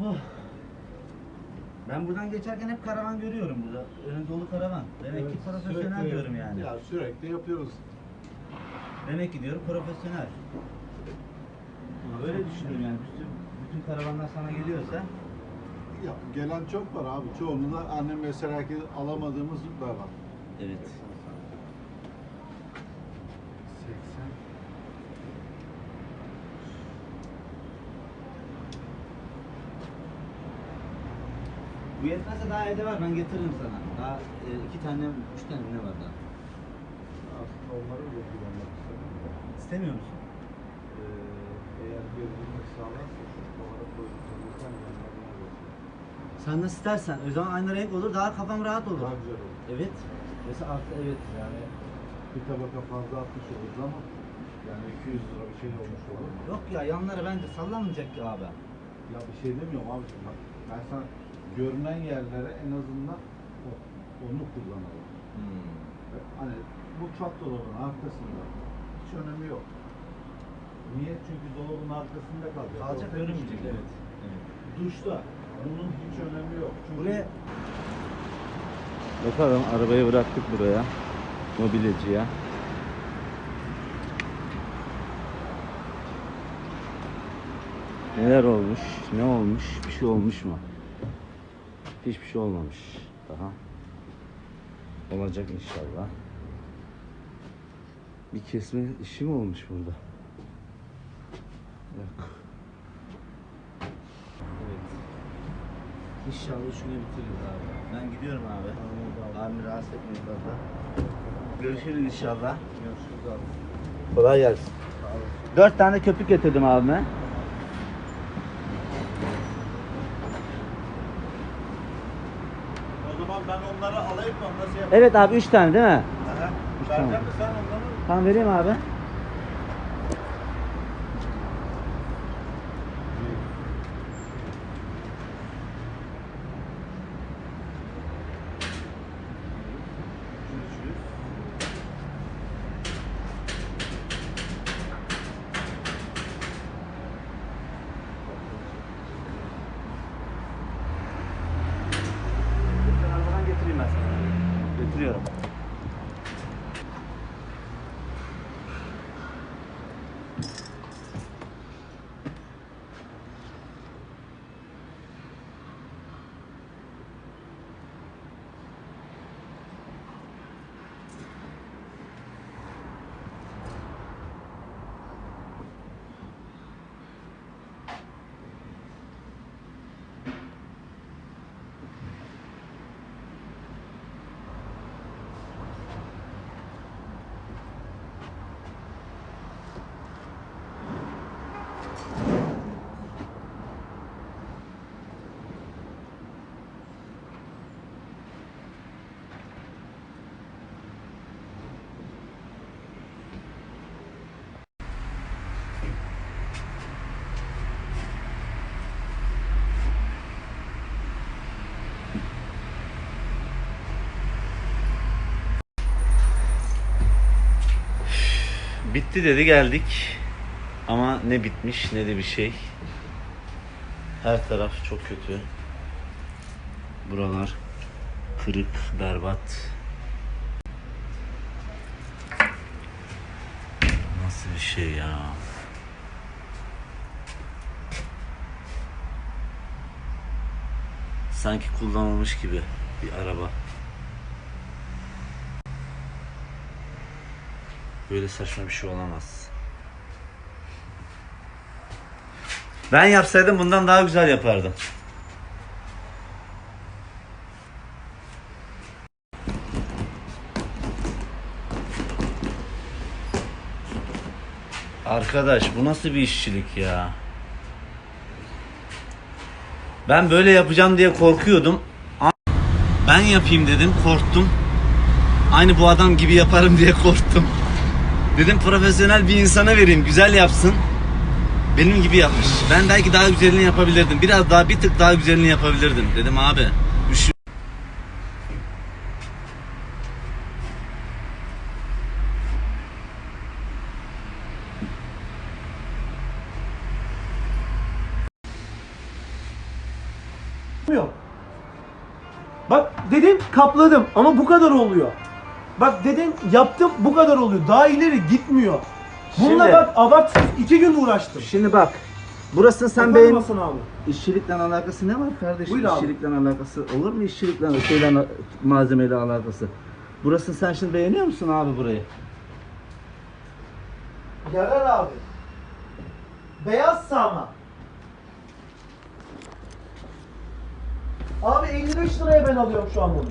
Oh. Ben buradan geçerken hep karavan görüyorum burada. Önü dolu karavan. Demek ki Evet, profesyonel sürekli- diyorum yani. Ya sürekli yapıyoruz. Demek ki diyorum profesyonel. Öyle düşünüyorum yani. Bütün, bütün karavanlar sana geliyorsa Ya gelen çok var abi. Çoğunluğunda annem mesela ki alamadığımız da var. Evet. Bu yetmezse daha evde var ben getiririm sana. Daha e, iki tane, üç tane ne var daha? Aslında onları da kullanmak istedim. İstemiyor musun? Ee, eğer gözünü sağlarsa şu kovara koyduklarımızdan yanlarına. Sen nasıl istersen. O zaman aynı renk olur daha kafam rahat olur. Daha güzel olur. Evet. Mesela artı evet. Yani bir tabaka fazla atmış oluruz ama yani 200 lira bir şey olmuş olur. Yok ya yanlara bence sallamayacak ki abi. Ya bir şey demiyorum abi. Bak, ben sana görünen yerlere en azından onu kullanalım. Hmm. Hani mutfak dolabının arkasında hiç önemi yok. Niye? Çünkü dolabın arkasında kalacak. Kalacak hiç- evet. evet. Duşta bunun hiç önemi yok. Çünkü Buraya Bakalım arabayı bıraktık buraya. Mobilyacıya. Neler olmuş? Ne olmuş? Bir şey olmuş mu? Hiçbir şey olmamış daha. Olacak inşallah. Bir kesme işi mi olmuş burada? Yok. evet. İnşallah güne bitiririz abi. Ben gidiyorum abi. Abimi rahatsız etmeyin fazla. Görüşürüz inşallah. Görüşürüz abi. Kolay gelsin. Dört tane köpük getirdim abime. O zaman ben onları alayım mı? Nasıl yapayım? Evet abi üç tane değil mi? Aha. Üç tane. sen onları? Tamam vereyim abi. Sana. Bitti dedi geldik. Ama ne bitmiş ne de bir şey. Her taraf çok kötü. Buralar kırık, berbat. Nasıl bir şey ya? Sanki kullanılmış gibi bir araba. Böyle saçma bir şey olamaz. Ben yapsaydım bundan daha güzel yapardım. Arkadaş bu nasıl bir işçilik ya? Ben böyle yapacağım diye korkuyordum. Ben yapayım dedim, korktum. Aynı bu adam gibi yaparım diye korktum. Dedim profesyonel bir insana vereyim, güzel yapsın. Benim gibi yapmış. Ben belki daha güzelini yapabilirdim. Biraz daha bir tık daha güzelini yapabilirdim. Dedim abi. Üş Yok. Bak dedim kapladım ama bu kadar oluyor. Bak dedim yaptım bu kadar oluyor. Daha ileri gitmiyor. Bununla Şimdi- bak abartsız iki gün uğraştım. Şimdi bak. Burasını sen beğen... mısın abi? İşçilikle alakası ne var kardeşim? Buyur abi. İşçilikle alakası olur mu işçilikle şeyle malzemeyle alakası? Burasını sen şimdi beğeniyor musun abi burayı? Yarar abi. Beyaz sağma. Abi 55 liraya ben alıyorum şu an bunu.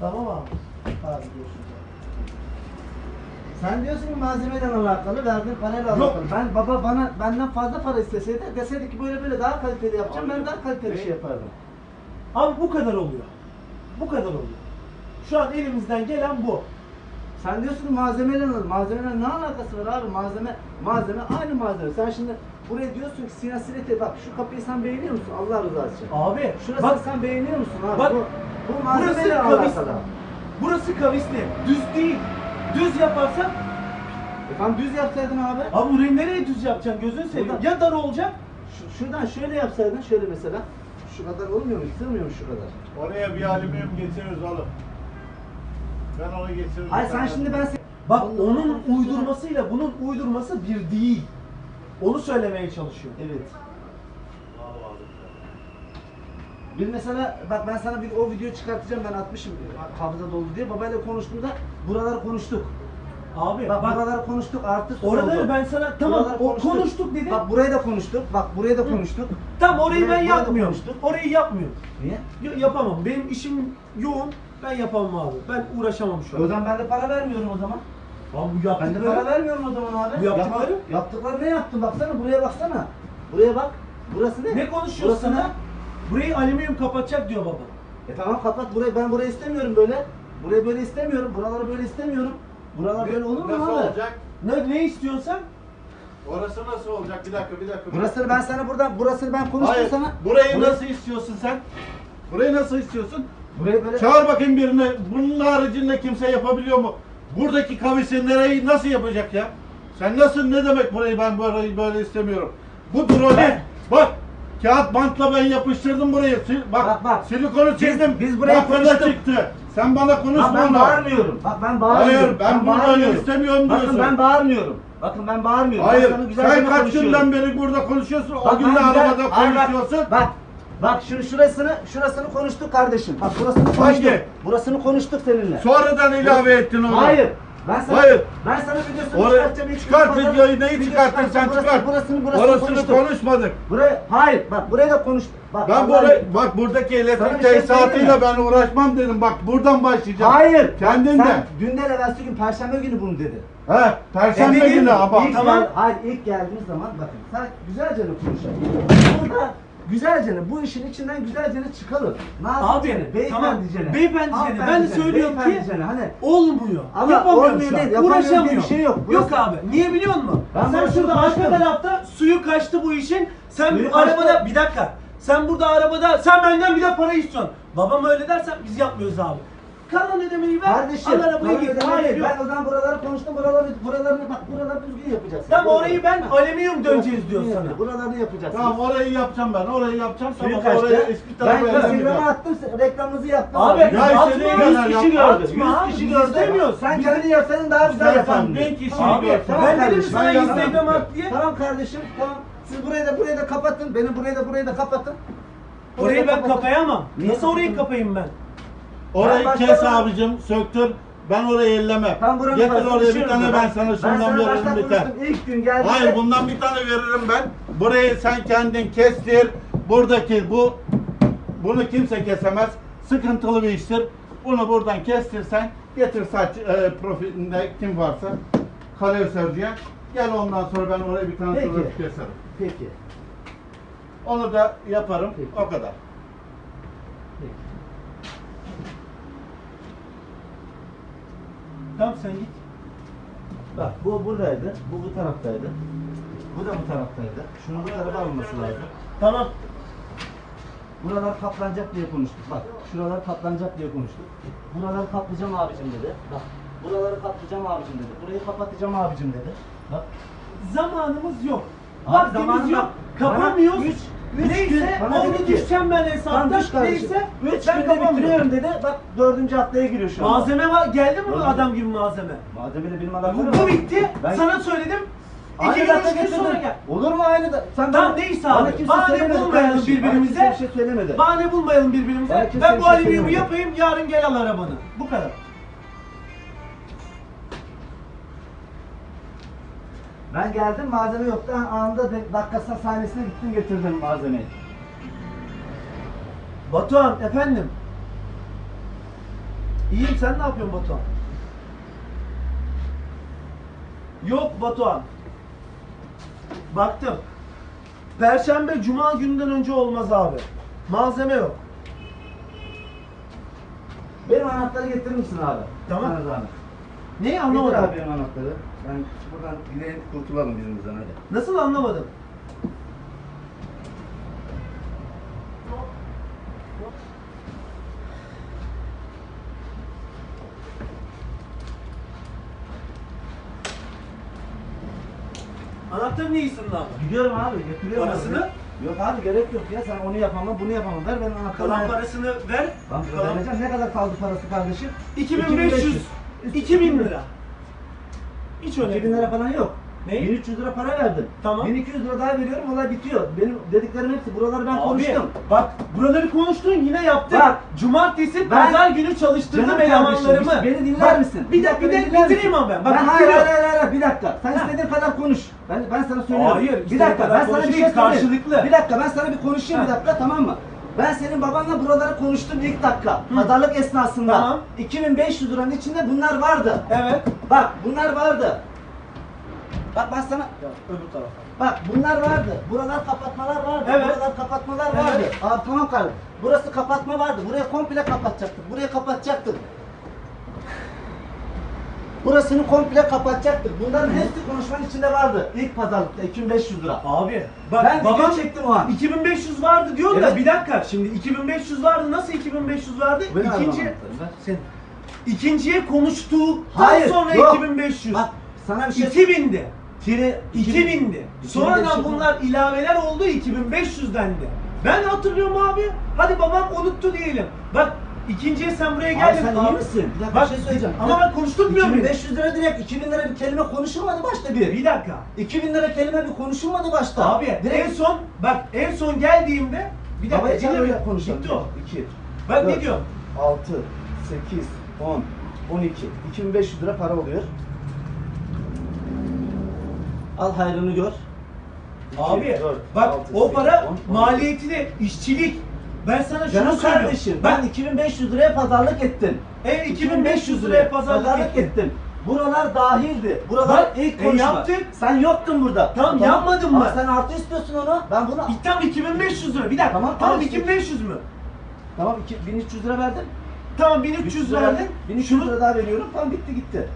Tamam abi. Hadi görüşürüz. Sen diyorsun ki malzemeden alakalı, verdiğin parayla alakalı. Ben baba bana benden fazla para isteseydi deseydi ki böyle böyle daha kaliteli yapacağım ben daha kaliteli şey yapardım. Abi bu kadar oluyor. Bu kadar oluyor. Şu an elimizden gelen bu. Sen diyorsun malzemeyle alakalı. Malzemeyle ne alakası var abi? Malzeme malzeme aynı malzeme. Sen şimdi buraya diyorsun ki sinasilete bak şu kapıyı sen beğeniyor musun? Allah rızası için. Abi Şurasını bak sen beğeniyor musun abi? Bak, bu, bu burası malzemeyle kavis. alakalı. Burası kavisli. Düz değil. Düz yaparsan E tamam düz yapsaydın abi. abi burayı nereye düz yapacaksın gözünü seveyim. Buradan- Ya dar olacak. Şu, şuradan şöyle yapsaydın şöyle mesela. Şu kadar olmuyor mu? Sığmıyor mu şu kadar? Oraya bir alüminyum getiririz oğlum. Ben onu getiririm. Hayır sen şimdi ben se- Bak Allah onun Allah. uydurmasıyla bunun uydurması bir değil. Onu söylemeye çalışıyor. Evet. Bir mesela bak ben sana bir o videoyu çıkartacağım ben atmışım hafıza doldu diye babayla konuştuğumda buraları konuştuk. Abi Bak, bak, buraları konuştuk artı su oraları oldu. ben sana tamam Buraları o konuştuk dedim. Bak burayı da konuştuk. Bak burayı da konuştuk. Tam orayı Burayı- ben da yapmıyorum. konuştuk. Orayı yapmıyorum. Niye? Ya- yapamam. Benim işim yoğun. Ben yapamam abi. Ben uğraşamam şu O an. zaman ben de para vermiyorum o zaman. Abi bu Ben de yaptıkları para vermiyorum o zaman abi. Bu yaptıkları? Yap- yaptıkları ne yaptın? Baksana buraya baksana. Buraya bak. Burası ne? ne konuşuyorsun Burası sana? Burayı alüminyum kapatacak diyor baba. E tamam kapat burayı. Ben burayı istemiyorum böyle. Burayı böyle istemiyorum. Buraları böyle istemiyorum. Buralar böyle olur mu Nasıl abi? olacak? Ne ne istiyorsun sen? Orası nasıl olacak? Bir dakika, bir dakika. Burasını ben sana buradan burasını ben konuştum Hayır, sana. burayı Burası- nasıl istiyorsun sen? Burayı nasıl istiyorsun? Burayı böyle Çağır bakayım birini. Bunun haricinde kimse yapabiliyor mu? Buradaki kavisi nereyi nasıl yapacak ya? Sen nasıl ne demek burayı ben burayı böyle istemiyorum. Bu drone bak kağıt bantla ben yapıştırdım burayı. Sil, bak, Bak, bak. silikonu çizdim. biz Bak bana konuştuk. çıktı. Sen bana konuşma Bak ben bağırmıyorum. Bak ben bağırmıyorum. Hayır, ben bunu böyle bağırmıyorum. istemiyorum Bakın diyorsun. ben bağırmıyorum. Bakın ben bağırmıyorum. Hayır, Ben güzel sen kaç günden beri burada konuşuyorsun, o Bak gün de ben arabada Hayır, bak, konuşuyorsun. Bak, bak şu şurasını, şurasını konuştuk kardeşim. Bak burasını konuştuk. Hangi? Burasını konuştuk seninle. Sonradan ilave ettin onu. Hayır. Ben sana, Hayır. Ben sana videosunu Oraya, çıkartacağım. çıkart videoyu, neyi video çıkartırsan çıkartacağım. Burası- çıkart. Burasını, burasını Orasını konuştuk. konuşmadık. Buraya, hayır, bak buraya da konuştuk. Bak, Ben buraya, bak buradaki elektrik şey tesisatıyla ben uğraşmam dedim. Bak buradan başlayacağım. Hayır. Kendin sen de. dünden evvelsi gün Perşembe günü bunu dedi. He, perşembe Eminim, günü ama. Tamam. gel- hayır ilk geldiğimiz zaman bakın sen güzelce konuşalım. Burada güzelce bu işin içinden güzelce çıkalım. Abi, Nazikçe, tamam. beyefendicene. Beyefendicene, ben de hanımefendicene, söylüyorum ki- beyefendicene, hani Olmuyor. Ama Yapamıyorum olmuyor şu an. değil, yapamıyor diye bir şey yok. Yok Burası- abi. Niye biliyor musun? Ben sen şurada arka konuşmadım. tarafta suyu kaçtı bu işin. Sen Suyu bu arabada kaçtı. bir dakika. Sen burada arabada sen benden bir de para istiyorsun. Babam öyle dersen biz yapmıyoruz abi. Kalan ödemeyi ver. Kardeşim, al arabayı git. Hayır. Ben o zaman buraları konuştum, buraları, buralarını bak, buraları düzgün yapacaksın. Tamam, Buraları- orayı ben Ha. alüminyum döneceğiz diyor sana. yapacağız. Buralarını yapacaksın. Tamam orayı yapacağım ben. Orayı yapacağım. Suyu Tamam kaçtı. oraya Ben tarafa Instagram'a ellemeyeceğim. attım, reklamınızı yaptım. Abi, Ya atma, istediğin yüz kadar kişi yap. gördü. Atma, Yüz abi, kişi biz gördü. istemiyoruz. Sen Biz- kendini yapsaydın daha güzel yapardın. bin kişiyi Abi, ben dedim kardeşim, sana ben yapmam. At diye. Tamam kardeşim, tamam. Siz burayı da burayı da kapatın. Beni burayı da burayı da kapatın. Orayı ben kapatın. kapayamam. Niye Nasıl orayı kapayım ben? Orayı Ben kes abicim, söktür. Ben orayı ellemem. Ben buranın Getir parasını oraya bir düşürürüm. tane ben sana şundan sana veririm baştan bir tane. konuştum. İlk gün geldi. Hayır bundan bir tane veririm ben. Burayı sen kendin kestir. Buradaki bu bunu kimse kesemez. Sıkıntılı bir iştir. Bunu buradan kestirsen getir saç e, profilinde kim varsa kaloriferciye. Gel ondan sonra ben oraya bir tane Peki. keserim. Peki. Onu da yaparım. Peki. O kadar. Tamam sen git. Bak bu buradaydı. Bu bu taraftaydı. Bu da bu taraftaydı. Şunun bu tarafa alınması lazım. Tamam. Buralar kaplanacak diye konuştuk. Bak şuralar kaplanacak diye konuştuk. Buraları kaplayacağım abicim dedi. Bak buraları kaplayacağım abicim dedi. Burayı kapatacağım abicim dedi. Bak Zamanımız yok. Vaktimiz zamanında- yok. Bana Kapamıyoruz. üç- üç Neyse gün bana onu dedi ki, düşeceğim ben hesapta. düş kardeşim. Neyse Üç ben günde kapamıyorum. bitiriyorum dedi. Bak dördüncü haftaya giriyor şu an. Malzeme var. Geldi mi bu adam gibi malzeme? Malzemeyle benim Bu, alakam bu bitti. Ben- Sana söyledim. İki gün, dakika üç gün sonra gel. Olur mu aynı da? Sen Tamam, bana- neyse bana abi. kimse Bahane söylemedi bulmayalım kardeşim. Bana birbirimize. kimse bir şey söylemedi. Bahane bulmayalım birbirimize. Bana Ben bir bu şey alüminyumu yapayım, yarın gel al arabanı. Bu kadar. Ben geldim malzeme yoktu. Anında dakikasına sahnesine gittim getirdim malzemeyi. Batuhan efendim. İyiyim sen ne yapıyorsun Batuhan? Yok Batuhan. Baktım. Perşembe cuma günden önce olmaz abi. Malzeme yok. Benim anahtarı getirir misin abi? Tamam. Sana zahmet. Neyi anlamadım. abi benim anahtarı. Ben buradan gidelim kurtulalım birbirimizden hadi. Nasıl anlamadım? Anahtarı ne iyisin lan? Gidiyorum abi götürüyorum. Parasını? Abi. Yok abi gerek yok ya sen onu yapamam bunu yapamam ver benim anahtarı. Kalan parasını ver. Lan Kalan- ne kadar kaldı parası kardeşim? 2500. 2000 lira. Hiç önemli. 2000 lira falan yok. Ne? 1300 lira para verdim. Tamam. 1200 lira daha veriyorum olay bitiyor. Benim dediklerim hepsi buraları ben Abi, konuştum. Bak buraları konuştun yine yaptık. Bak. Cumartesi Ben- pazar günü çalıştırdım elemanlarımı. Beni dinler Bak, misin? Bir dakika bir de bitireyim ama ben. Bak ben hayır, hayır hayır hayır bir dakika. Sen Ha. istediğin kadar konuş. Ben ben sana söylüyorum. Hayır, bir dakika ben sana bir şey söyleyeyim. karşılıklı. Bir dakika ben sana bir konuşayım Ha. bir dakika tamam mı? Ben senin babanla buraları konuştum ilk dakika. Pazarlık esnasında. Tamam. 2500 liranın içinde bunlar vardı. Evet. Bak bunlar vardı. Bak ben sana Öbür tarafa. Bak bunlar vardı. Buralar kapatmalar vardı. Evet. Buralar kapatmalar Evet. vardı. Abi tamam kardeşim. Burası kapatma vardı. Burayı komple kapatacaktık. Burayı kapatacaktık. Burasını komple kapatacaktık. Bunların hepsi konuşmanın içinde vardı. İlk pazarlıkta 2500 lira. Abi bak Ben babam video çektim o an. 2500 vardı diyor da Evet. bir dakika şimdi 2500 vardı nasıl 2500 vardı? Benim İkinci sen ikinciye konuştuktan Hayır, sonra yok. 2500. Bak sana bir şey 2000'di. Tiri 2000'di. 2000'de Sonradan bir şey bunlar ilaveler oldu 2500'dendi. Ben hatırlıyorum abi. Hadi babam unuttu diyelim. Bak ikinciye sen buraya Abi geldin. sen iyi misin? Bir dakika Bak, bir şey söyleyeceğim. Ama ben konuşturmuyor muyum? 2500 lira direkt 2000 lira bir kelime konuşulmadı başta bir. Bir dakika. 2000 lira kelime bir konuşulmadı başta. Abi en direkt son bak en son geldiğimde bir dakika çağır dinle öyle konuşalım. Bitti o. 2, Bak ne diyor? 6, 8, 10, 12. 2500 lira para oluyor. Al hayrını gör. İki, Abi dört, bak altı, o sekiz, para on, on. maliyetini işçilik. Ben sana şunu Canım söylüyorum. kardeşim ben 2500 liraya pazarlık ettim. e, 2500 liraya pazarlık ettim. Buralar dahildi. Buralar Bak, ilk e, konuşma. yaptık. Sen yoktun burada. Tamam, yapmadın mı? Ama sen artı istiyorsun onu. Ben bunu Tam 2500 lira. Bir dakika. Tamam, Tamam, tamam, işte. 2500 mü? tamam iki- 1300 lira verdim. Tamam 1300 verdin. 1300 Şunu lira daha veriyorum. Tamam bitti gitti.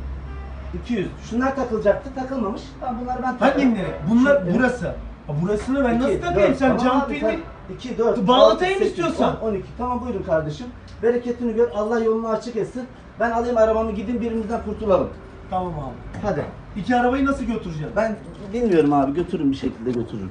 200. Şunlar takılacaktı. Takılmamış. Tamam bunları ben hangileri? Bunlar Şu- burası. Ha, burasını ben nasıl İki, takayım? dört. Sen Tamam cam filmi 2, 4, Bağlatayım istiyorsan. 12. Tamam buyurun kardeşim. Bereketini gör. Allah yolunu açık etsin. Ben alayım arabamı gidin birimizden kurtulalım. Tamam abi. Hadi. İki arabayı nasıl götüreceğim? Ben bilmiyorum abi götürün bir şekilde götürürüm.